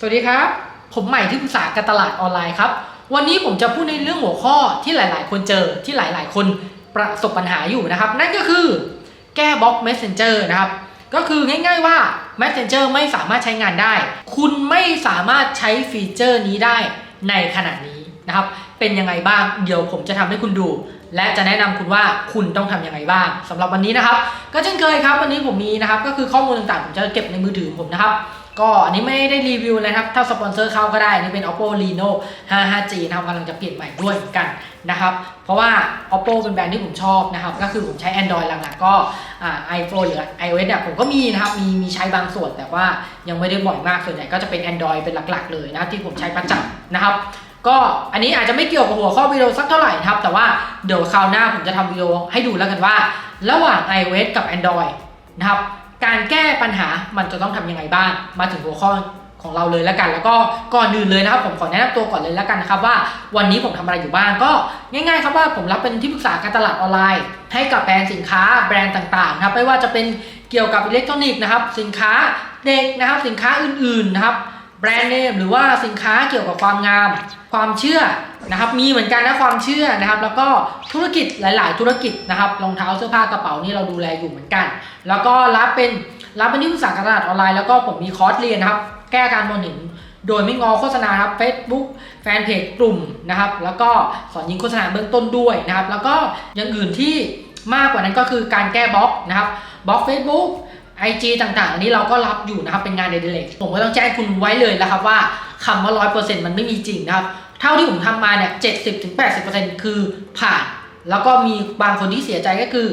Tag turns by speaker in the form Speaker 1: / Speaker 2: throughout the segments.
Speaker 1: สวัสดีครับ ผมใหม่ที่ปรึกษาการตลาดออนไลน์ครับ วันนี้ผมจะพูดในเรื่องหัวข้อที่หลาย ๆ คนเจอที่หลาย ๆ คนประสบปัญหาอยู่นะครับ นั่นก็คือแก้บล็อก Messenger นะครับ ก็คือง่าย ๆ ว่า Messenger ไม่สามารถใช้งานได้ คุณไม่สามารถใช้ฟีเจอร์นี้ได้ในขณะนี้นะครับ เป็นยังไงบ้าง เดี๋ยวผมจะทำให้คุณดู และจะแนะนำคุณว่าคุณต้องทำยังไงบ้างสำหรับวันนี้นะครับ ก็เช่นเคยครับ วันนี้ผมมีนะครับ ก็คือข้อมูลต่างๆ ผมจะเก็บในมือถือผมนะครับ ก็อันนี้ไม่ได้รีวิวเลยครับ ถ้าสปอนเซอร์เข้าก็ได้ นี่เป็น oppo reno 55g นะครับกำลังจะเปลี่ยนใหม่ด้วยเหมือนกันนะครับ เพราะว่า oppo เป็นแบรนด์ที่ผมชอบนะครับ ก็คือผมใช้ android หลักๆก็อ่า iphone หรือ ios เนี่ยผมก็มีนะครับ มีมีใช้บางส่วนแต่ว่ายังไม่ได้บ่อยมากส่วนใหญ่ก็จะเป็น android เป็นหลักๆ เลยนะที่ผมใช้ประจำนะครับก็อันนี้อาจจะไม่เกี่ยวกับหัวข้อวิดีโอสักเท่าไหร่นะครับ แต่ว่าเดี๋ยวคราวหน้าผมจะทำวิดีโอให้ดูแล้วกันว่า ระหว่าง iOS กับ Android นะครับ การแก้ปัญหามันจะต้องทำยังไงบ้าง มาถึงหัวข้อของเราเลยแล้วกัน แล้วก็ก่อนอื่นเลยนะครับผมขอแนะนำตัวก่อนเลยแล้วกันนะครับว่าวันนี้ผมทำอะไรอยู่บ้างก็ง่ายๆครับว่าผมรับเป็นที่ปรึกษาการตลาดออนไลน์ ให้กับแบรนด์สินค้าแบรนด์ต่างๆนะครับไม่ว่าจะเป็นเกี่ยวกับอิเล็กทรอนิกส์นะครับสินค้าเด็กนะครับสินค้าอื่นๆนะครับแบรนด์เนมหรือว่าสินค้าเกี่ยวกับความงาม ความเชื่อนะครับมีเหมือนกันนะความเชื่อนะครับ แล้วก็ธุรกิจหลาย ๆ ธุรกิจนะครับรองเท้าเสื้อผ้ากระเป๋านี่เราดูแลอยู่เหมือนกัน แล้วก็รับเป็นรับเป็นที่ปรึกษาการตลาดออนไลน์แล้วก็ผมมีคอร์สเรียนนะครับแก้การมองเห็นโดยไม่งอโฆษณาครับ Facebook แฟนเพจกลุ่มนะครับ แล้วก็สอนยิงโฆษณาเบื้องต้นด้วยนะครับ แล้วก็อย่างอื่นที่มากกว่านั้นก็คือการแก้บล็อกนะครับบล็อก Facebook IG ต่างๆ อันนี้เราก็รับอยู่นะครับเป็นงานเดลิเล็กผมก็ต้องแจ้งคุณไว้เลยแล้วครับว่า คำว่า100%มันไม่มีจริงนะครับ เท่าที่ผมทำมาเนี่ย70-80%คือผ่าน แล้วก็มีบางคนที่เสียใจก็คือ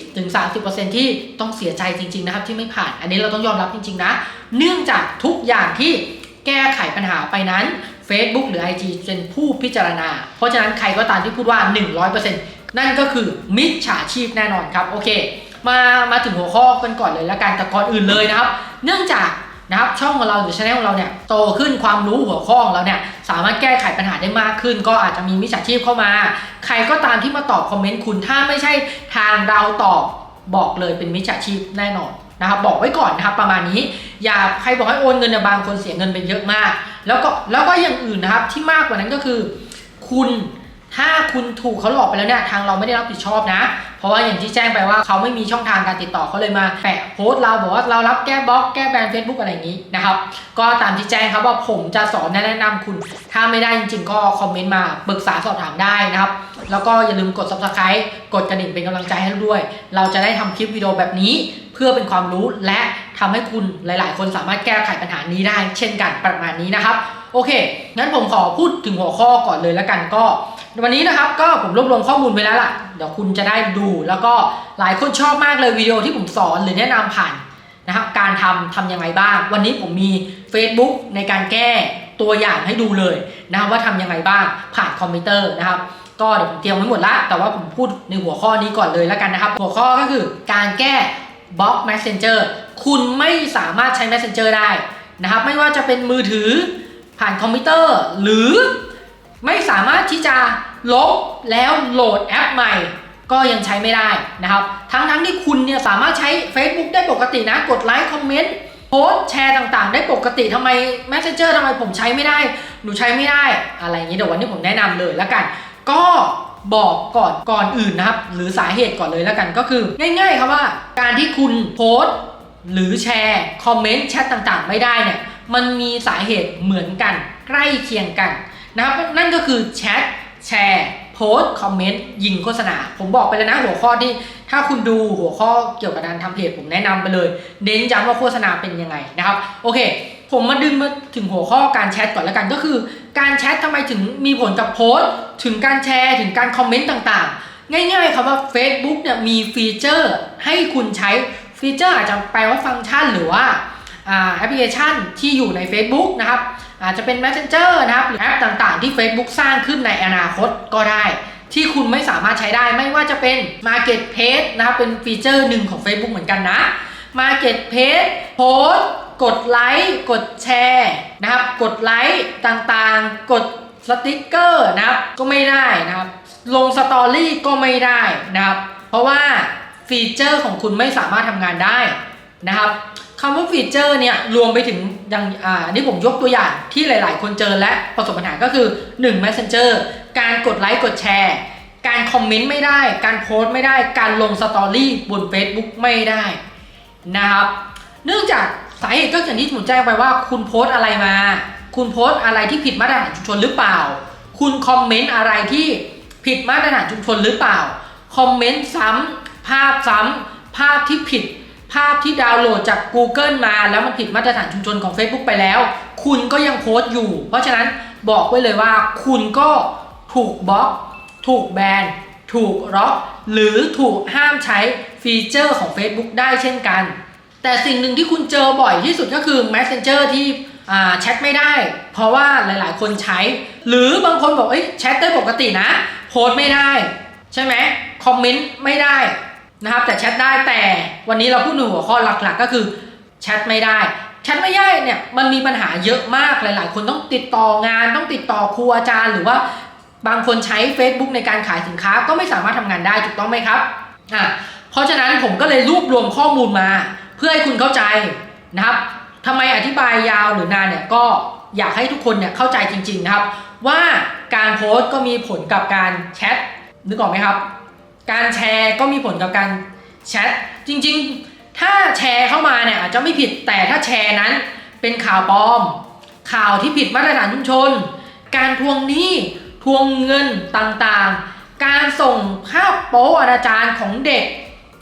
Speaker 1: 20-30%ที่ต้องเสียใจจริง ๆ นะครับ ที่ไม่ผ่าน อันนี้เราต้องยอมรับจริง ๆ นะ เนื่องจากทุกอย่างที่แก้ไขปัญหาไปนั้น Facebook หรือ IG เป็นผู้พิจารณา เพราะฉะนั้นใครก็ตามที่พูดว่า 100%นั่นก็คือมิจฉาชีพแน่นอนครับ โอเค มามาถึงหัวข้อกันก่อนเลยละกันแต่ก่อนอื่นเลยนะครับ เนื่องจาก นะครับช่องของเราหรือช anel ของเราเนี่ยโตขึ้นความรู้หัวข้อของเราเนี่ยสามารถแก้ไขปัญหาได้มากขึ้น ก็อาจจะมีมิจฉาชีพเข้ามา ใครก็ตามที่มาตอบคอมเมนต์คุณถ้าไม่ใช่ทางเราตอบบอกเลยเป็นมิจฉาชีพแน่นอนนะครับบอกไว้ก่อนนะครับประมาณนี้ อย่าใครบอกให้โอนเงินเนี่ยบางคนเสียเงินไปเยอะมาก แล้วก็แล้วก็อย่างอื่นนะครับที่มากกว่านั้นก็คือ คุณ ถ้าคุณถูกเขาหลอกไปแล้วเนี่ยทางเราไม่ได้รับผิดชอบนะ เพราะว่าอย่างที่แจ้งไปว่าเขาไม่มีช่องทางการติดต่อเขาเลยมาแปะโพสต์เราบอกว่าเรารับแก้บล็อกแก้แบน Facebook อะไรอย่างนี้นะครับก็ตามที่แจ้งครับว่าผมจะสอนแนะนำคุณ ถ้าไม่ได้จริงๆ ก็คอมเมนต์มาปรึกษาสอบถามได้นะครับ แล้วก็อย่าลืมกด subscribe กดกระดิ่งเป็นกำลังใจให้เราด้วย เราจะได้ทำคลิปวิดีโอแบบนี้ เพื่อเป็นความรู้และทำให้คุณหลาย ๆ คนสามารถแก้ไขปัญหานี้ได้ เช่นกันประมาณนี้นะครับโอเคงั้นผมขอพูดถึงหัวข้อก่อนเลยแล้วกันก็ วันนี้นะครับก็ผมรวบรวมข้อมูลไปแล้วล่ะ เดี๋ยวคุณจะได้ดู แล้วก็หลายคนชอบมากเลยวิดีโอที่ผมสอนหรือแนะนำผ่านนะครับการทำทำยังไงบ้าง วันนี้ผมมี Facebook ในการแก้ตัวอย่างให้ดูเลยนะครับว่าทำยังไงบ้างผ่านคอมพิวเตอร์นะครับ ก็เดี๋ยวผมเตรียมไว้หมดละแต่ว่าผมพูดในหัวข้อนี้ก่อนเลยแล้วกันนะครับ หัวข้อก็คือการแก้บล็อก Messenger คุณไม่สามารถใช้ Messenger ได้นะครับ ไม่ว่าจะเป็นมือถือผ่านคอมพิวเตอร์ หรือ ไม่สามารถที่จะลบแล้วโหลดแอปใหม่ ก็ยังใช้ไม่ได้นะครับ ทั้งทั้งๆที่คุณเนี่ยสามารถใช้ Facebook ได้ปกตินะ กดไลค์คอมเมนต์โพสแชร์ต่างๆ ได้ปกติทำไม Messenger ทำไมผมใช้ไม่ได้ หนูใช้ไม่ได้ อะไรอย่างนี้เดี๋ยววันนี้ผมแนะนำเลยแล้วกัน ก็บอกก่อนก่อนอื่นนะครับ หรือสาเหตุก่อนเลยแล้วกันก็คือ ง่ายๆครับว่าการที่คุณโพสต์หรือแชร์คอมเมนต์แชทต่างๆ ไม่ได้เนี่ยมันมีสาเหตุเหมือนกัน ใกล้เคียงกัน นะครับนั่นก็คือแชทแชร์โพสต์คอมเมนต์ยิงโฆษณา ผมบอกไปแล้วนะหัวข้อที่ถ้าคุณดูหัวข้อเกี่ยวกับการทำเพจผมแนะนำไปเลยเน้นย้ำว่าโฆษณาเป็นยังไงนะครับโอเค ผมมาดึงมาถึงหัวข้อการแชทก่อนแล้วกันก็คือ การแชททำไมถึงมีผลกับโพสต์ ถึงการแชร์ถึงการคอมเมนต์ต่างๆ ง่ายๆครับว่า Facebook เนี่ยมีฟีเจอร์ให้คุณใช้ฟีเจอร์อาจจะแปลว่าฟังก์ชันหรือว่าอ่าแอปพลิเคชันที่อยู่ใน Facebook นะครับ อาจจะเป็น Messenger นะครับหรือแอปต่างๆ ที่ Facebook สร้างขึ้นในอนาคตก็ได้ ที่คุณไม่สามารถใช้ได้ไม่ว่าจะเป็น Marketplace นะครับเป็นฟีเจอร์หนึ่งของ Facebook เหมือนกันนะ Marketplace โพสกดไลค์กดแชร์นะครับ กดไลค์ต่างๆ กดสติกเกอร์นะครับก็ไม่ได้นะครับ ลงสตอรี่ก็ไม่ได้นะครับ เพราะว่าฟีเจอร์ของคุณไม่สามารถทำงานได้นะครับ คำว่าฟีเจอร์เนี่ยรวมไปถึงอย่างอ่านนี้ผมยกตัวอย่างที่หลาย ๆ คนเจอและประสบปัญหาก็คือ 1 Messenger การกดไลค์กดแชร์ การคอมเมนต์ไม่ได้ การโพสต์ไม่ได้ การลงสตอรี่บน Facebook ไม่ได้นะครับ เนื่องจากสาเหตุก็อย่างที่ผมแจ้งไปว่า คุณโพสต์อะไรมา คุณโพสต์อะไรที่ผิดมาตรฐานชุมชนหรือเปล่า คุณคอมเมนต์อะไรที่ผิดมาตรฐานชุมชนหรือเปล่า คอมเมนต์ซ้ำภาพซ้ำภาพที่ผิด ภาพที่ดาวน์โหลดจาก Google มาแล้วมันผิดมาตรฐานชุมชนของ Facebook ไปแล้ว คุณก็ยังโพสต์อยู่ เพราะฉะนั้นบอกไว้เลยว่า คุณก็ถูกบล็อก ถูกแบนถูกล็อก หรือถูกห้ามใช้ฟีเจอร์ของ Facebook ได้เช่นกัน แต่สิ่งหนึ่งที่คุณเจอบ่อยที่สุดก็คือ Messenger ที่อ่าแชทไม่ได้ เพราะว่าหลายๆ คนใช้ หรือบางคนบอกเอ้ยแชทได้ปกตินะ โพสไม่ได้ ใช่ไหมคอมเมนต์ไม่ได้ นะครับ แต่แชทได้แต่วันนี้เราพูดในหัวข้อหลักๆ ก็คือแชทไม่ได้แชทไม่ได้เนี่ยมันมีปัญหาเยอะมากหลาย ๆ คนต้องติดต่องานต้องติดต่อครูอาจารย์ หรือว่าบางคนใช้ Facebook ในการขายสินค้าก็ไม่สามารถทำงานได้ถูกต้องไหมครับอะเพราะฉะนั้นผมก็เลยรวบรวมข้อมูลมา เพื่อให้คุณเข้าใจนะครับทำไมอธิบายยาวหรือนานเนี่ยก็อยากให้ทุกคนเนี่ยเข้าใจจริง ๆ นะครับ ว่าการโพสต์ก็มีผลกับการแชทนึกออกไหมครับ การแชร์ก็มีผลกับการแชทจริงๆ ถ้าแชร์เข้ามาเนี่ยอาจจะไม่ผิดแต่ถ้าแชร์นั้นเป็นข่าวปลอม ข่าวที่ผิดมาตรฐานชุมชน การทวงหนี้ทวงเงินต่างๆ การส่งภาพโป๊อนาจารของเด็ก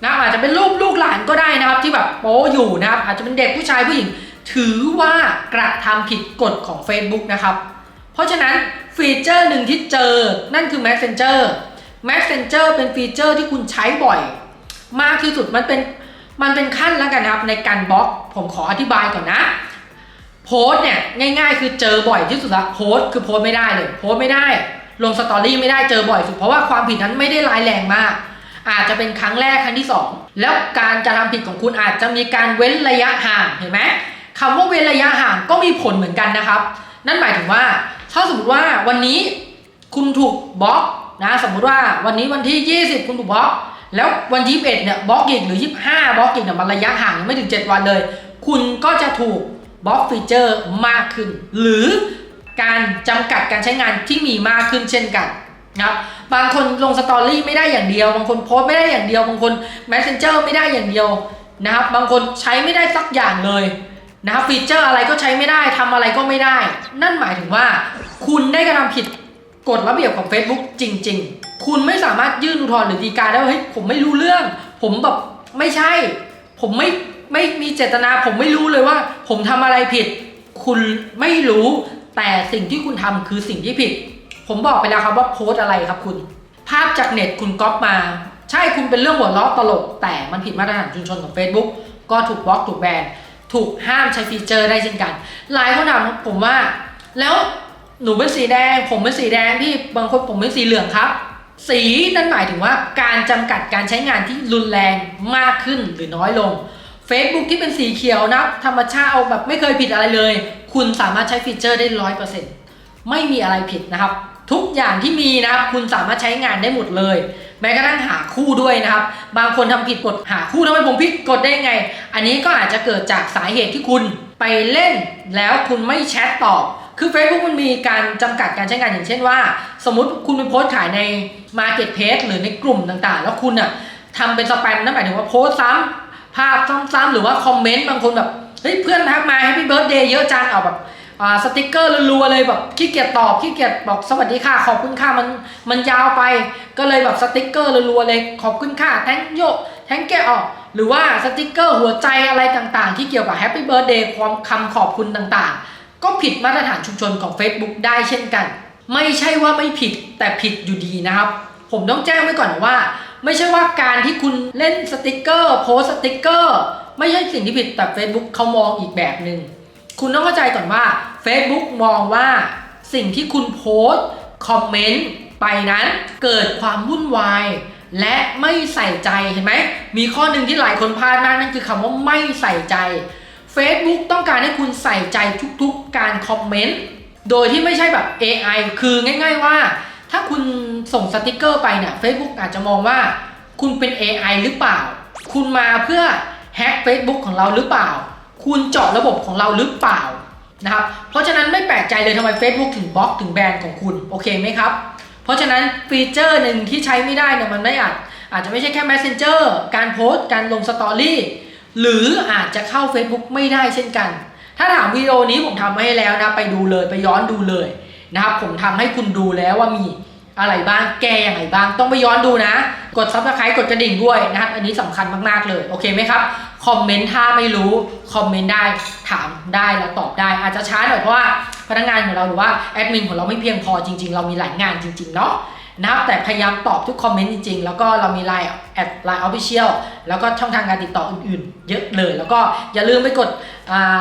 Speaker 1: นะอาจจะเป็นรูปลูกหลานก็ได้นะครับ ที่แบบโป๊อยู่นะครับ อาจจะเป็นเด็กผู้ชายผู้หญิง ถือว่ากระทำผิดกฎของ Facebook นะครับ เพราะฉะนั้นฟีเจอร์หนึ่งที่เจอนั่นคือ Messenger Messenger เป็นฟีเจอร์ที่คุณใช้บ่อย มากที่สุดมันเป็นมันเป็นขั้นแล้วกันนะครับในการบล็อกผมขออธิบายก่อนนะโพสเนี่ยง่ายๆ คือเจอบ่อยที่สุดละโพสคือโพสไม่ได้เลยโพสไม่ได้ ลงสตอรี่ไม่ได้เจอบ่อยสุดเพราะว่าความผิดนั้นไม่ได้ร้ายแรงมาก อาจจะเป็นครั้งแรกครั้งที่สองแล้วการกระทำผิดของคุณอาจจะมีการเว้นระยะห่างเห็นไหมคำว่าเว้นระยะห่างก็มีผลเหมือนกันนะครับ นั่นหมายถึงว่าถ้าสมมติว่าวันนี้คุณถูกบล็อก นะสมมุติว่าวันนี้วันที่ 20 คุณถูกบล็อก แล้ววันที่21เนี่ยบล็อกอีกหรือ 25บล็อกอีกเนี่ยมันระยะห่างไม่ถึง 7 วันเลย คุณก็จะถูกบล็อกฟีเจอร์มากขึ้น หรือการจำกัดการใช้งานที่มีมากขึ้นเช่นกันนะครับบางคนลงสตอรี่ไม่ได้อย่างเดียว บางคนโพสไม่ได้อย่างเดียว บางคน Messenger ไม่ได้อย่างเดียวนะครับ บางคนใช้ไม่ได้สักอย่างเลยนะครับฟีเจอร์อะไรก็ใช้ไม่ได้ทำอะไรก็ไม่ได้ นั่นหมายถึงว่าคุณได้กระทำผิด กฎระเบียบของ Facebook จริง ๆ คุณไม่สามารถยื่นอุทธรณ์หรือฎีกาได้ว่าเฮ้ยผมไม่รู้เรื่อง ผมแบบไม่ใช่ ผมไม่ไม่มีเจตนา ผมไม่รู้เลยว่า ผมทำอะไรผิด คุณไม่รู้ แต่สิ่งที่คุณทำคือสิ่งที่ผิด ผมบอกไปแล้วครับว่าโพสต์อะไรครับคุณ ภาพจากเน็ตคุณก๊อปมา ใช่คุณเป็นเรื่องหัวเราะตลก แต่มันผิดมาตรฐานชุมชนของ Facebook ก็ถูกบล็อกถูกแบนถูกห้ามใช้ฟีเจอร์ได้เช่นกัน หลายคนถามผมว่าแล้ว หนูเป็นสีแดง ผมเป็นสีแดงที่บางคนผมเป็นสีเหลืองครับ สีนั่นหมายถึงว่าการจำกัดการใช้งานที่รุนแรงมากขึ้นหรือน้อยลง Facebook ที่เป็นสีเขียวนะธรรมชาติเอาแบบไม่เคยผิดอะไรเลย คุณสามารถใช้ฟีเจอร์ได้ร้อยเปอร์เซ็นต์ไม่มีอะไรผิดนะครับ ทุกอย่างที่มีนะครับคุณสามารถใช้งานได้หมดเลย แม้กระทั่งหาคู่ด้วยนะครับ บางคนทำผิดกฎหาคู่ทำไมผมผิดกฎได้ไง อันนี้ก็อาจจะเกิดจากสาเหตุที่คุณไปเล่น แล้วคุณไม่แชทตอบ คือ Facebook มันมีการจำกัดการใช้งานอย่างเช่นว่า สมมติคุณไปโพสต์ขายใน Marketplace หรือในกลุ่มต่างๆ แล้วคุณอะทำเป็นสแปมนั่นหมายถึงว่าโพสต์ซ้ำภาพซ้ำๆหรือว่าคอมเมนต์บางคนแบบเฮ้ยเพื่อนทักมา Happy Birthday เยอะจังเอาแบบอ่าสติกเกอร์รัวๆเลยแบบขี้เกียจตอบขี้เกียจบอกสวัสดีค่ะ ขอบคุณค่ะมันมันยาวไป ก็เลยแบบสติกเกอร์รัวๆเลยขอบคุณค่ะแทงโยแทงแกออก หรือว่าสติกเกอร์หัวใจอะไรต่างๆ ที่เกี่ยวกับแฮปปี้เบิร์ดเดย์ความคำขอบคุณต่างๆ ก็ผิดมาตรฐานชุมชนของ Facebook ได้เช่นกัน ไม่ใช่ว่าไม่ผิดแต่ผิดอยู่ดีนะครับ ผมต้องแจ้งไว้ก่อนว่า ไม่ใช่ว่าการที่คุณเล่นสติกเกอร์โพสสติกเกอร์ ไม่ใช่สิ่งที่ผิดแต่ Facebook เขามองอีกแบบหนึ่งคุณต้องเข้าใจก่อนว่า Facebook มองว่าสิ่งที่คุณโพสคอมเมนต์ไปนั้นเกิดความวุ่นวาย และไม่ใส่ใจเห็นไหมมีข้อหนึ่งที่หลายคนพลาดมากนั่นคือคำว่าไม่ใส่ใจ Facebook ต้องการให้คุณใส่ใจทุกๆการคอมเมนต์ โดยที่ไม่ใช่แบบ AI คือง่ายๆว่า ถ้าคุณส่งสติกเกอร์ไปเนี่ย Facebook อาจจะมองว่าคุณเป็น AI หรือเปล่า คุณมาเพื่อแฮ็ก Facebook ของเราหรือเปล่า คุณเจาะระบบของเราหรือเปล่านะครับ เพราะฉะนั้นไม่แปลกใจเลยทำไม Facebook ถึงบล็อกถึงแบนของคุณ โอเคไหมครับ เพราะฉะนั้นฟีเจอร์หนึ่งที่ใช้ไม่ได้เนี่ยมันไม่อาจอาจจะไม่ใช่แค่ Messenger การโพสต์ การลงสตอรี่ หรืออาจจะเข้า Facebook ไม่ได้เช่นกัน ถ้าถามวิดีโอนี้ผมทำให้แล้วนะ ไปดูเลยไปย้อนดูเลยนะครับ ผมทำให้คุณดูแล้วว่ามีอะไรบ้างแก้ยังไงบ้าง ต้องไปย้อนดูนะ กด subscribe กดกระดิ่งด้วยนะครับ อันนี้สำคัญมากๆเลย โอเคไหมครับ คอมเมนต์ถ้าไม่รู้ คอมเมนต์ได้ถามได้แล้วตอบได้ อาจจะช้าหน่อยเพราะว่าพนักงานของเราหรือว่าแอดมินของเราไม่เพียงพอจริง ๆ เรามีหลายงานจริง ๆ เนาะ นะครับแต่พยายามตอบทุกคอมเมนต์จริงๆ แล้วก็เรามีไลน์แอดไลน์ออฟฟิเชียลแล้วก็ช่องทางการติดต่ออื่นๆ เยอะเลย แล้วก็อย่าลืมไปกด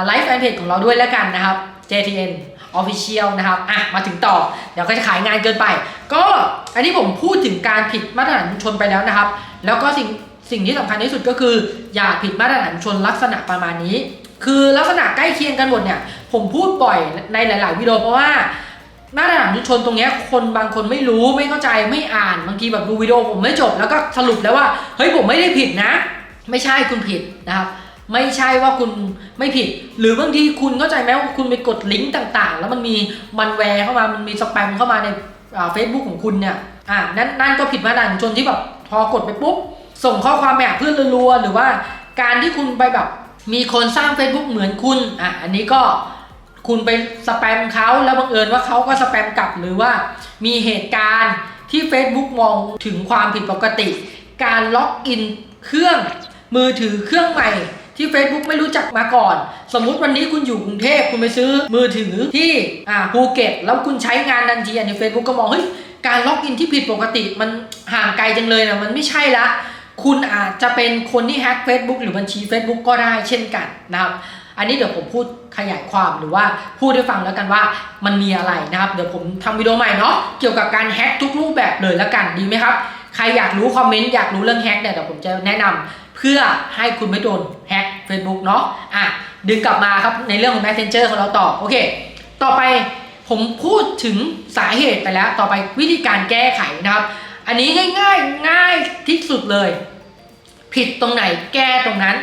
Speaker 1: ไลฟ์แฟนเพจของเราด้วยแล้วกันนะครับ JTN Official นะครับ อะ มาถึงต่อ เดี๋ยวก็จะขายงานเกินไป ก็อันนี้ผมพูดถึงการผิดมาตรฐานชนไปแล้วนะครับ แล้วก็สิ่งสิ่งที่สำคัญที่สุดก็คือ อย่าผิดมาตรฐานชนลักษณะประมาณนี้ คือลักษณะใกล้เคียงกันหมดเนี่ย ผมพูดบ่อยในหลาย ๆ วิดีโอเพราะว่า มาตรฐานชุชนตรงเนี้ยคนบางคนไม่รู้ไม่เข้าใจไม่อ่านบางทีแบบดูวิดีโอผมไม่จบแล้วก็สรุปแล้วว่าเฮ้ยผมไม่ได้ผิดนะ ไม่ใช่คุณผิดนะครับไม่ใช่ว่าคุณไม่ผิด หรือบางทีคุณเข้าใจไหมว่าคุณไปกดลิงก์ต่างๆ แล้วมันมีมันแวร์เข้ามามันมีสแปมเข้ามาในเฟซบุ๊กของคุณเนี่ยอ่านั่นนั่นก็ผิดมาตรฐานชุชนที่แบบพอกดไปปุ๊บ ส่งข้อความไปหาเพื่อนรัวๆหรือว่าการที่คุณไปแบบมีคนสร้าง Facebook เหมือนคุณอะอันนี้ก็ คุณไปสแปมเขาแล้วบังเอิญว่าเขาก็สแปมกลับหรือว่ามีเหตุการณ์ที่ Facebook มองถึงความผิดปกติ การล็อกอินเครื่องมือถือเครื่องใหม่ที่ Facebook ไม่รู้จักมาก่อน สมมุติวันนี้คุณอยู่กรุงเทพคุณไปซื้อมือถือที่อ่าภูเก็ต แล้วคุณใช้งานทันทีอันนี้ Facebook ก็มองเฮ้ยการล็อกอินที่ผิดปกติมันห่างไกลจังเลยนะมันไม่ใช่ละ คุณอาจจะเป็นคนที่แฮ็ก Facebook หรือบัญชี Facebook ก็ได้เช่นกันนะครับ อันนี้เดี๋ยวผมพูดขยายความหรือว่าพูดให้ฟังแล้วกันว่ามันมีอะไรนะครับ เดี๋ยวผมทำวิดีโอใหม่เนาะเกี่ยวกับการแฮ็กทุกรูปแบบเลยแล้วกันดีไหมครับ ใครอยากรู้คอมเมนต์อยากรู้เรื่องแฮ็กเนี่ยเดี๋ยวผมจะแนะนำเพื่อให้คุณไม่โดนแฮ็ก Facebook เนาะอะดึงกลับมาครับในเรื่องของ Messenger ของเราต่อโอเค ต่อไปผมพูดถึงสาเหตุไปแล้ว ต่อไปวิธีการแก้ไขนะครับ อันนี้ง่ายๆง่ายที่สุดเลย ผิดตรงไหนแก้ตรงนั้น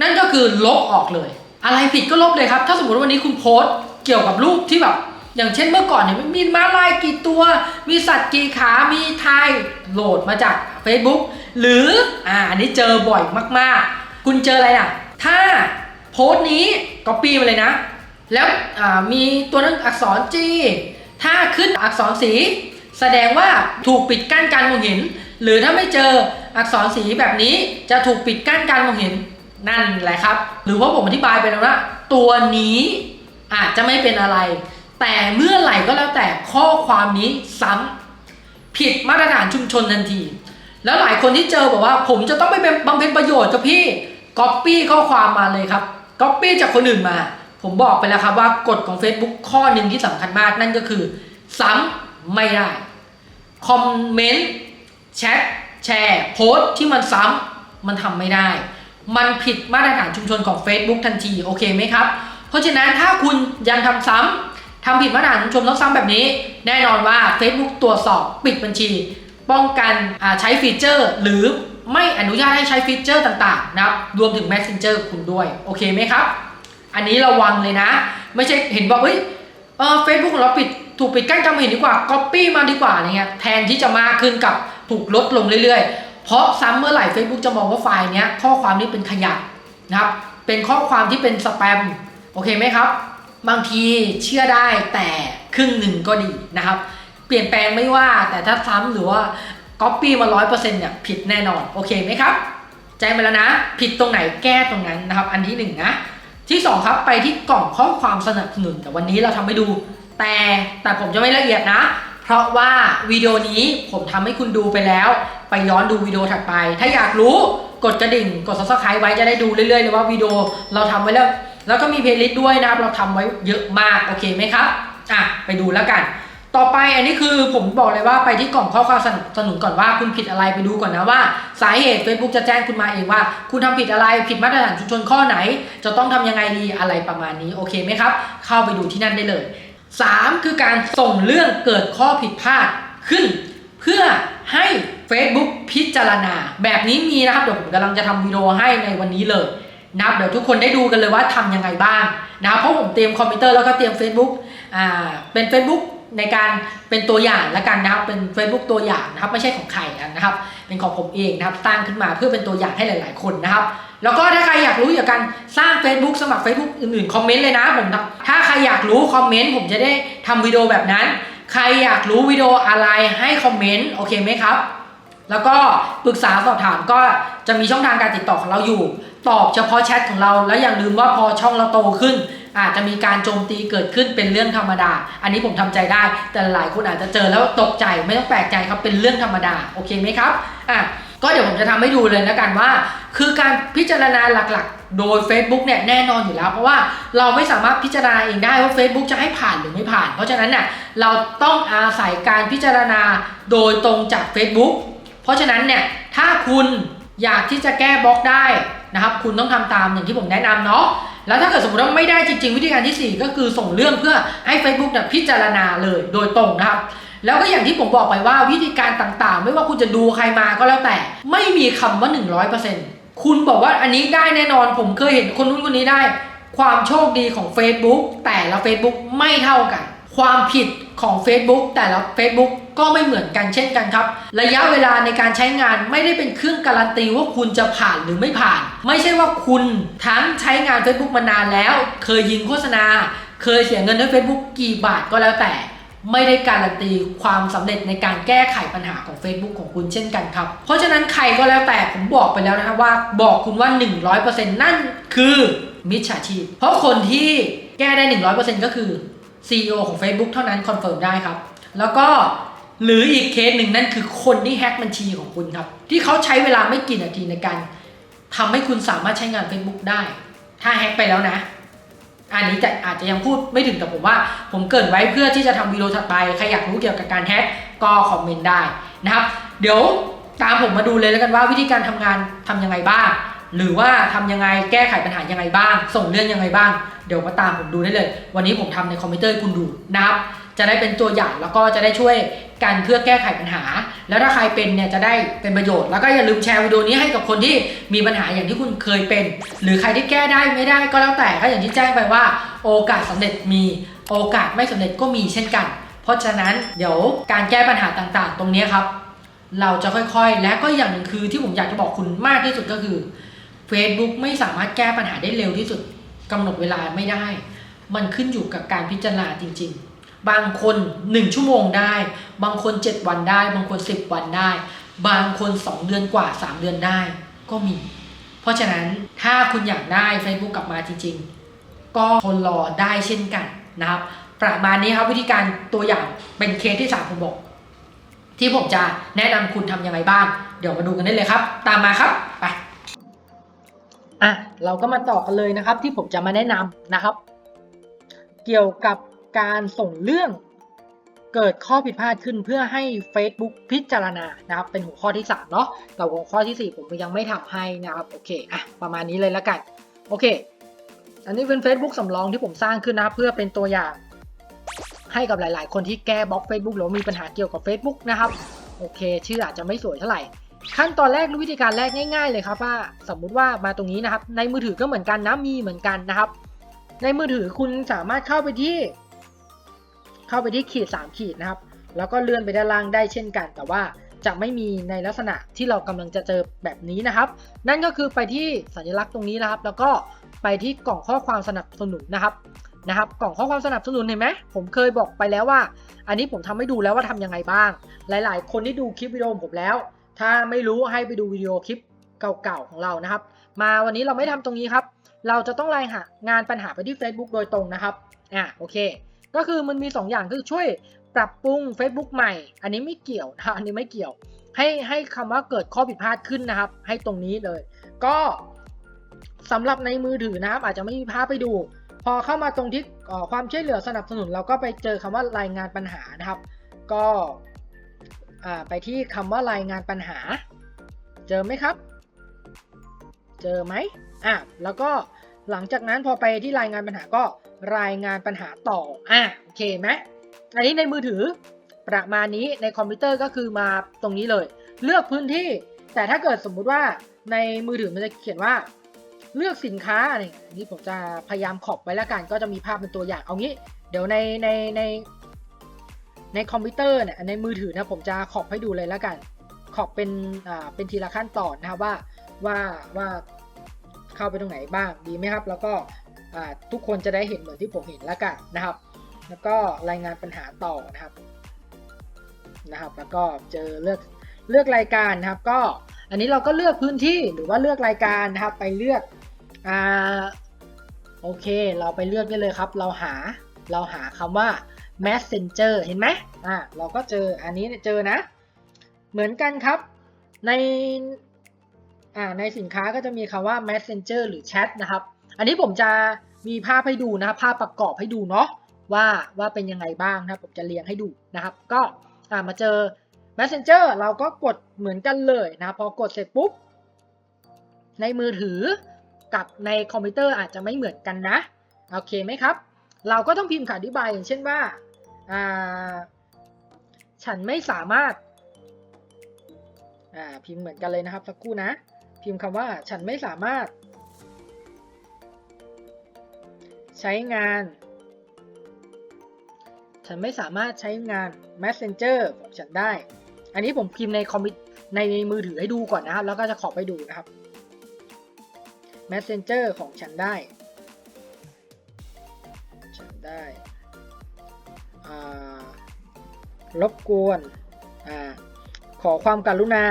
Speaker 1: นั่นก็คือลบออกเลย อะไรผิดก็ลบเลยครับ ถ้าสมมติว่าวันนี้คุณโพสต์เกี่ยวกับรูปที่แบบ อย่างเช่นเมื่อก่อนเนี่ยมีม้าลายกี่ตัว มีสัตว์กี่ขา มีไทยโหลดมาจาก Facebook หรืออ่าอันนี้เจอบ่อยมากๆ คุณเจออะไรอะถ้าโพสต์นี้ก็ปีมาเลยนะ แล้วมีตัวหนังอักษร G ถ้าขึ้นอักษรสี แสดงว่าถูกปิดกั้นการมองเห็น หรือถ้าไม่เจออักษรสีแบบนี้จะถูกปิดกั้นการมองเห็น นั่นแหละครับ หรือว่าผมอธิบายไปแล้วว่าตัวนี้อาจจะไม่เป็นอะไร แต่เมื่อไหร่ก็แล้วแต่ข้อความนี้ซ้ำผิดมาตรฐานชุมชนทันที แล้วหลายคนที่เจอบอกว่า ผมจะต้องไปเป็นบำเพ็ญประโยชน์กับพี่ก๊อปปี้ข้อความมาเลยครับก๊อปปี้จากคนอื่นมา ผมบอกไปแล้วครับว่ากฎของ Facebook ข้อหนึ่งที่สำคัญมากนั่นก็คือ ซ้ำไม่ได้คอมเมนต์แชทแชร์โพสต์ที่มันซ้ำมันทำไม่ได้ มันผิดมาตรฐานชุมชนของ Facebook ทันทีโอเคไหมครับ เพราะฉะนั้นถ้าคุณยังทำซ้ำทำผิดมาตรฐานชุมชนแล้วซ้ำแบบนี้ แน่นอนว่า Facebook ตรวจสอบปิดบัญชี ป้องกันใช้ฟีเจอร์ หรือไม่อนุญาตให้ใช้ฟีเจอร์ต่างๆนะครับรวมถึง Messenger คุณด้วยโอเคไหมครับ อันนี้ระวังเลยนะ ไม่ใช่เห็นบอกเฮ้ยเออเฟซบุ๊กของเราปิดถูกปิดกั้นการมองเห็นดีกว่าก๊อปปี้มาดีกว่าอะไรเงี้ยแทนที่จะมากขึ้นกับถูกลดลงเรื่อยๆ เพราะซ้ำเมื่อไหร่ Facebook จะมองว่าไฟล์เนี้ยข้อความนี้เป็นขยะนะครับ เป็นข้อความที่เป็นสแปมโอเคไหมครับ บางทีเชื่อได้แต่ครึ่งหนึ่งก็ดีนะครับ เปลี่ยนแปลงไม่ว่าแต่ถ้าซ้ำหรือว่าก๊อปปี้มาร้อยเปอร์เซ็นต์เนี่ยผิดแน่นอนโอเคไหมครับแจ้งไปแล้วนะ ผิดตรงไหนแก้ตรงนั้นนะครับ อันที่หนึ่งนะที่2ครับไปที่กล่องข้อความสนับสนุนแต่วันนี้เราทำให้ดู แต่แต่ผมจะไม่ละเอียดนะ ราะว่าวิดีโอนี้ผมทำให้คุณดูไปแล้ว ไปย้อนดูวิดีโอถัดไป ถ้าอยากรู้กดกระดิ่ง กด subscribe ไว้จะได้ดูเรื่อยๆเลยว่าวิดีโอเราทำไว้แล้ว แล้วก็มีเพลย์ลิสต์ด้วยนะครับ เราทำไว้เยอะมาก โอเคไหมครับ อะ ไปดูแล้วกัน ต่อไปอันนี้คือผมบอกเลยว่าไปที่กล่องข้อความสนับสนุนก่อนว่าคุณผิดอะไรไปดูก่อนนะว่า สาเหตุ Facebook จะแจ้งคุณมาเองว่า คุณทำผิดอะไรผิดมาตรฐานชุมชนข้อไหน จะต้องทำยังไงดีอะไรประมาณนี้โอเคไหมครับ เข้าไปดูที่นั่นได้เลย 3 คือการส่งเรื่องเกิดข้อผิดพลาดขึ้น เพื่อให้ Facebook พิจารณา แบบนี้มีนะครับเดี๋ยวผมกำลังจะทำวิดีโอให้ในวันนี้เลยนะครับเดี๋ยวทุกคนได้ดูกันเลยว่าทำยังไงบ้างนะครับเพราะผมเตรียมคอมพิวเตอร์แล้วก็เตรียม Facebook อ่าเป็น Facebook ในการเป็นตัวอย่างแล้วกันนะครับเป็น Facebook ตัวอย่างนะครับไม่ใช่ของใครนะครับ เป็นของผมเองนะครับสร้างขึ้นมาเพื่อเป็นตัวอย่างให้หลาย ๆ คนนะครับ แล้วก็ถ้าใครอยากรู้เกี่ยวกับการสร้าง Facebook สมัคร Facebook อื่นๆคอมเมนต์เลยนะผมถ้าใครอยากรู้คอมเมนต์ผมจะได้ทำวิดีโอแบบนั้น ใครอยากรู้วิดีโออะไรให้คอมเมนต์โอเคไหมครับ แล้วก็ปรึกษาสอบถามก็จะมีช่องทางการติดต่อของเราอยู่ ตอบเฉพาะแชทของเรา แล้วอย่าลืมว่าพอช่องเราโตขึ้น อาจจะมีการโจมตีเกิดขึ้นเป็นเรื่องธรรมดา อันนี้ผมทำใจได้ แต่หลายคนอาจจะเจอแล้วตกใจไม่ต้องแปลกใจครับเป็นเรื่องธรรมดาโอเคไหมครับอะก็เดี๋ยวผมจะทำให้ดูเลยแล้วกันว่า คือการพิจารณาหลักๆ โดย Facebook เนี่ยแน่นอนอยู่แล้ว เพราะว่าเราไม่สามารถพิจารณาเองได้ว่า Facebook จะให้ผ่านหรือไม่ผ่าน เพราะฉะนั้นเนี่ยเราต้องอาศัยการพิจารณาโดยตรงจาก Facebook เพราะฉะนั้นเนี่ยถ้าคุณอยากที่จะแก้บล็อกได้นะครับ คุณต้องทำตามอย่างที่ผมแนะนำเนาะ แล้วถ้าเกิดสมมติว่าไม่ได้จริง ๆ วิธีการที่ 4 ก็คือส่งเรื่องเพื่อให้ Facebook เนี่ยพิจารณาเลยโดยตรงนะครับ แล้วก็อย่างที่ผมบอกไปว่าวิธีการต่างๆ ไม่ว่าคุณจะดูใครมาก็แล้วแต่ ไม่มีคำว่า 100%คุณบอกว่าอันนี้ได้แน่นอนผมเคยเห็นคนนู้นคนนี้ได้ ความโชคดีของ Facebook แต่ละ Facebook ไม่เท่ากัน ความผิดของ Facebook แต่ละ Facebook ก็ไม่เหมือนกันเช่นกันครับ ระยะเวลาในการใช้งานไม่ได้เป็นเครื่องการันตีว่าคุณจะผ่านหรือไม่ผ่าน ไม่ใช่ว่าคุณทั้งใช้งาน Facebook มานานแล้ว เคยยิงโฆษณา เคยเสียเงินด้วย Facebook กี่บาทก็แล้วแต่ ไม่ได้การันตีความสำเร็จในการแก้ไขปัญหาของ Facebook ของคุณเช่นกันครับ เพราะฉะนั้นใครก็แล้วแต่ผมบอกไปแล้วนะครับว่าบอกคุณว่า 100%นั่นคือมิจฉาชีพ เพราะคนที่แก้ได้ 100%ก็คือ CEO ของ Facebook เท่านั้นคอนเฟิร์มได้ครับ แล้วก็หรืออีกเคสหนึ่งนั่นคือคนที่แฮ็กบัญชีของคุณครับ ที่เขาใช้เวลาไม่กี่นาทีในการทำให้คุณสามารถใช้งาน Facebook ได้ ถ้าแฮ็กไปแล้วนะ อันนี้จะอาจจะยังพูดไม่ถึงแต่ผมว่า ผมเกรินไว้เพื่อที่จะทำวิดีโอถัดไป ใครอยากรู้เกี่ยวกับการแฮ็กก็คอมเมนต์ได้นะครับ เดี๋ยวตามผมมาดูเลยแล้วกันว่าวิธีการทำงานทำยังไงบ้าง หรือว่าทำยังไงแก้ไขปัญหายังไงบ้าง ส่งเรื่องยังไงบ้าง เดี๋ยวมาตามผมดูได้เลย วันนี้ผมทำในคอมพิวเตอร์คุณดูนะครับ จะได้เป็นตัวอย่างแล้วก็จะได้ช่วยกันเพื่อแก้ไขปัญหา แล้วถ้าใครเป็นเนี่ยจะได้เป็นประโยชน์ แล้วก็อย่าลืมแชร์วิดีโอนี้ให้กับคนที่มีปัญหาอย่างที่คุณเคยเป็น หรือใครที่แก้ได้ไม่ได้ก็แล้วแต่ก็อย่างที่แจ้งไปว่า โอกาสสำเร็จมีโอกาสไม่สำเร็จก็มีเช่นกัน เพราะฉะนั้นเดี๋ยวการแก้ปัญหาต่างๆ ตรงนี้ครับ เราจะค่อยๆ และก็อย่างหนึ่งคือที่ผมอยากจะบอกคุณมากที่สุดก็คือ Facebook ไม่สามารถแก้ปัญหาได้เร็วที่สุดกำหนดเวลาไม่ได้ มันขึ้นอยู่กับการพิจารณาจริง ๆ บางคน 1 ชั่วโมงได้ บางคน 7 วันได้ บางคน 10 วันได้ บางคน 2 เดือนกว่า 3 เดือนได้ ก็มี เพราะฉะนั้นถ้าคุณอยากได้ Facebook กลับมาจริง ๆ ก็ทนรอได้เช่นกันนะครับประมาณนี้ครับวิธีการตัวอย่างเป็นเคสที่3ผมบอกที่ผมจะแนะนำคุณทำยังไงบ้าง เดี๋ยวมาดูกันได้เลยครับ ตามมาครับไป อะเราก็มาต่อกันเลยนะครับ ที่ผมจะมาแนะนำนะครับ เกี่ยวกับการส่งเรื่องเกิดข้อผิดพลาดขึ้นเพื่อให้ Facebook พิจารณานะครับ เป็นหัวข้อที่3เนาะแต่หัวข้อที่ 4 ผมยังไม่ทำให้นะครับโอเคอะประมาณนี้เลยแล้วกันโอเค อันนี้เป็น Facebook สำรองที่ผมสร้างขึ้นนะเพื่อเป็นตัวอย่าง ให้กับหลาย ๆ คนที่แก้บล็อก Facebook หรือมีปัญหาเกี่ยวกับ Facebook นะครับโอเค ชื่ออาจจะไม่สวยเท่าไหร่ ขั้นตอนแรกหรือวิธีการแรกง่าย ๆ เลยครับว่าสมมุติว่ามาตรงนี้นะครับ ในมือถือก็เหมือนกันนะมีเหมือนกันนะครับ ในมือถือคุณสามารถเข้าไปที่ เข้าไปที่ขีด 3 ขีดนะครับ แล้วก็เลื่อนไปด้านล่างได้เช่นกัน แต่ว่าจะไม่มีในลักษณะที่เรากำลังจะเจอแบบนี้นะครับ นั่นก็คือไปที่สัญลักษณ์ตรงนี้นะครับ แล้วก็ไปที่กล่องข้อความสนับสนุนนะครับนะครับ กล่องข้อความสนับสนุนเห็นไหมผมเคยบอกไปแล้วว่า อันนี้ผมทำให้ดูแล้วว่าทำยังไงบ้าง หลาย ๆ คนที่ดูคลิปวิดีโอผมแล้ว ถ้าไม่รู้ให้ไปดูวิดีโอคลิปเก่าๆของเรานะครับ มาวันนี้เราไม่ทำตรงนี้ครับ เราจะต้องรายหางานปัญหาไปที่ Facebook โดยตรงนะครับ อ่าโอเค ก็คือมันมี 2 อย่างคือช่วยปรับปรุง Facebook ใหม่ อันนี้ไม่เกี่ยวนะอันนี้ไม่เกี่ยว ให้ให้คำว่าเกิดข้อผิดพลาดขึ้นนะครับ ให้ตรงนี้เลย ก็สำหรับในมือถือนะครับ อาจจะไม่มีภาพไปดู พอเข้ามาตรงที่ความช่วยเหลือสนับสนุน เราก็ไปเจอคำว่ารายงานปัญหานะครับ ก็ ไปที่คำว่ารายงานปัญหา เจอไหมครับ เจอไหมอะแล้วก็หลังจากนั้นพอไปที่รายงานปัญหาก็รายงานปัญหาต่ออะโอเคไหมอันนี้ในมือถือประมาณนี้ในคอมพิวเตอร์ก็คือมาตรงนี้เลย เลือกพื้นที่ แต่ถ้าเกิดสมมุติว่าในมือถือมันจะเขียนว่า เลือกสินค้าอะไรนี้ผมจะพยายามขอบไว้แล้วกัน ก็จะมีภาพเป็นตัวอย่างเอางี้ เดี๋ยวในในใน ในคอมพิวเตอร์เนี่ยในมือถือนะผมจะขอบให้ดูเลยแล้วกัน ขอบเป็นอ่าเป็นทีละขั้นตอนนะครับว่าว่าว่าเข้าไปตรงไหนบ้างดีไหมครับ แล้วก็อ่าทุกคนจะได้เห็นเหมือนที่ผมเห็นแล้วกันนะครับ แล้วก็รายงานปัญหาต่อนะครับนะครับ แล้วก็เจอเลือกเลือกรายการนะครับ ก็อันนี้เราก็เลือกพื้นที่หรือว่าเลือกรายการนะครับ ไปเลือกอ่าโอเค เราไปเลือกได้เลยครับ เราหาเราหาคำว่า messenger เห็นไหมอ่าเราก็เจออันนี้เจอนะ เหมือนกันครับในอ่าในสินค้าก็จะมีคำว่า messenger หรือ chat นะครับ อันนี้ผมจะมีภาพให้ดูนะครับ ภาพประกอบให้ดูเนาะว่าว่าเป็นยังไงบ้างนะผมจะเรียงให้ดูนะครับ ก็อ่ามาเจอ messenger เราก็กดเหมือนกันเลยนะครับพอกดเสร็จปุ๊บ ในมือถือกับในคอมพิวเตอร์อาจจะไม่เหมือนกันนะ โอเคไหมครับ เราก็ต้องพิมพ์คำอธิบายอย่างเช่นว่า อ่า ฉันไม่สามารถ อ่า พิมพ์เหมือนกันเลยนะครับสักครู่นะ พิมพ์คำว่า ฉันไม่สามารถ ใช้งาน ฉันไม่สามารถใช้งาน Messenger ของฉันได้ อันนี้ผมพิมพ์ในคอมพิวในมือถือให้ดูก่อนนะครับ แล้วก็จะขอไปดูนะครับ Messenger ของฉันได้ ฉันได้ รบกวนอขอความการุณา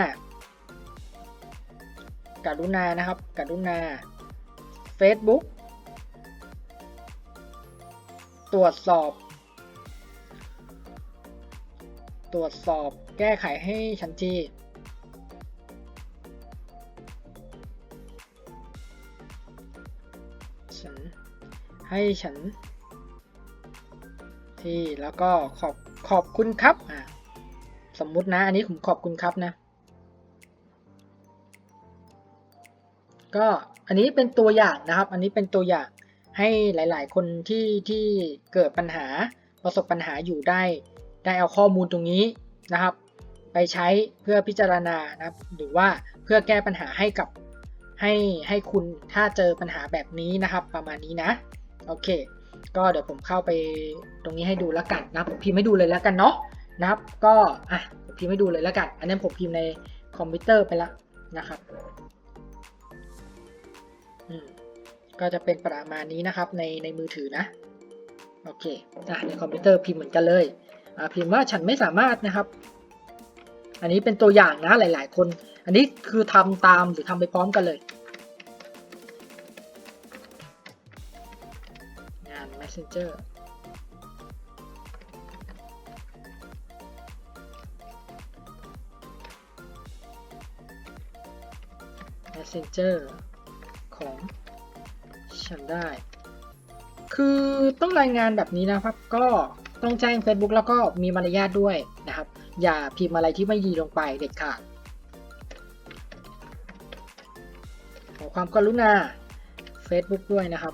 Speaker 1: การุณานะครับการุณา Facebook ตรวจสอบ ตรวจสอบแก้ไขให้ฉันทีฉันให้ฉัน ที่แล้วก็ขอบ ขอบคุณครับสมมุตินะ อันนี้ผมขอบคุณครับนะ ก็อันนี้เป็นตัวอย่างนะครับ อันนี้เป็นตัวอย่างให้หลาย ๆ คนที่ที่เกิดปัญหาประสบปัญหาอยู่ได้ ได้เอาข้อมูลตรงนี้นะครับ ไปใช้เพื่อพิจารณานะครับ หรือว่าเพื่อแก้ปัญหาให้กับให้ให้คุณถ้าเจอปัญหาแบบนี้นะครับ ประมาณนี้นะ โอเค ก็เดี๋ยวผมเข้าไปตรงนี้ให้ดูแล้วกันนะผมพิมพ์ให้ดูเลยแล้วกันเนาะนะครับ ก็อะพิมพ์ให้ดูเลยแล้วกัน อันนี้ผมพิมพ์ในคอมพิวเตอร์ไปแล้วนะครับอืมก็จะเป็นประมาณนี้นะครับในในมือถือนะโอเคอะในคอมพิวเตอร์พิมพ์เหมือนกันเลยอ่าพิมพ์ว่าฉันไม่สามารถนะครับ อันนี้เป็นตัวอย่างนะหลาย ๆ คน อันนี้คือทำตามหรือทำไปพร้อมกันเลย งาน Messenger เ Messenger ของฉันได้ คือต้องรายงานแบบนี้นะครับ ก็ต้องแจ้ง Facebook แล้วก็มีมารยาทด้วยนะครับ อย่าพิมพ์อะไรที่ไม่ดีลงไปเด็ดขาด ขอความกรุณา Facebook ด้วยนะครับ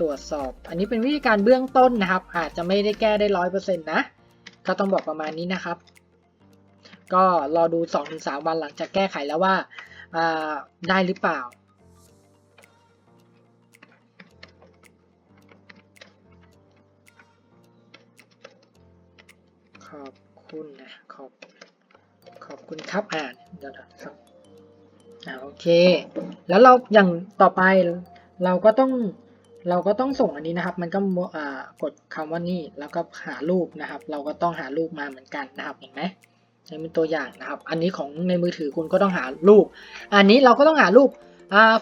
Speaker 1: ตรวจสอบ อันนี้เป็นวิธีการเบื้องต้นนะครับ อาจจะไม่ได้แก้ได้ร้อยเปอร์เซ็นต์นะ ก็ต้องบอกประมาณนี้นะครับ ก็รอดู 2-3 วันหลังจากแก้ไขแล้วว่าาได้หรือเปล่าขอบคุณนะขอบขอบคุณครับอ่าเดี๋ยวนะครับอ่าโอเค แล้วเราอย่างต่อไปเราก็ต้อง เราก็ต้องส่งอันนี้นะครับ มันก็กดคำว่านี่แล้วก็หารูปนะครับ เราก็ต้องหารูปมาเหมือนกันนะครับ เห็นไหมนี่เป็นตัวอย่างนะครับ อันนี้ของในมือถือคุณก็ต้องหารูป อันนี้เราก็ต้องหารูป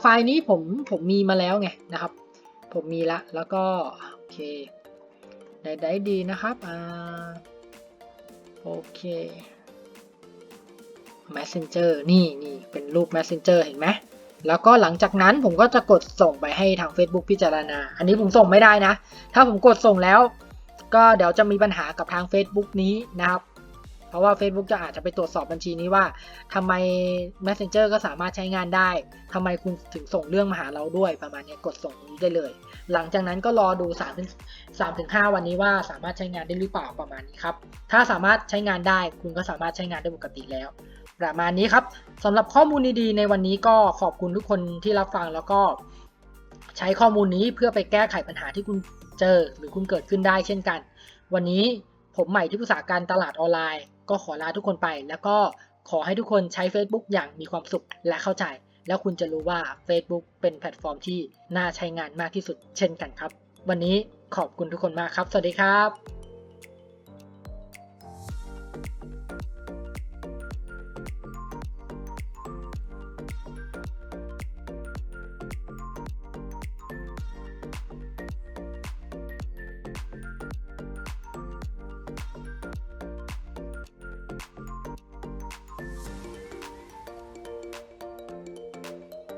Speaker 1: ไฟล์นี้ผมผมมีมาแล้วไงนะครับ ผมมีละ แล้วก็โอเคได้ได้ดีนะครับอ่าโอเค Messenger นี่นี่เป็นรูป Messenger เห็นไหม แล้วก็หลังจากนั้นผมก็จะกดส่งไปให้ทาง Facebook พิจารณา อันนี้ผมส่งไม่ได้นะ ถ้าผมกดส่งแล้ว ก็เดี๋ยวจะมีปัญหากับทาง Facebook นี้นะครับ เพราะว่า Facebook จะอาจจะไปตรวจสอบบัญชีนี้ว่าทำไม Messenger ก็สามารถใช้งานได้ทำไมคุณถึงส่งเรื่องมาหาเราด้วยประมาณนี้กดส่งนี้ได้เลย หลังจากนั้นก็รอดู3ถึง3ถึง5วันนี้ว่าสามารถใช้งานได้หรือเปล่าประมาณนี้ครับ ถ้าสามารถใช้งานได้คุณก็สามารถใช้งานได้ปกติแล้ว ประมาณนี้ครับสำหรับข้อมูลดีๆในวันนี้ก็ขอบคุณทุกคนที่รับฟังแล้วก็ ใช้ข้อมูลนี้เพื่อไปแก้ไขปัญหาที่คุณเจอ หรือคุณเกิดขึ้นได้เช่นกัน วันนี้ผมใหม่ที่ปรึกษาการตลาดออนไลน์ ก็ขอลาทุกคนไป แล้วก็ขอให้ทุกคนใช้ Facebook อย่างมีความสุขและเข้าใจ แล้วคุณจะรู้ว่า Facebook เป็นแพลตฟอร์มที่น่าใช้งานมากที่สุดเช่นกันครับ วันนี้ขอบคุณทุกคนมากครับ สวัสดีครับ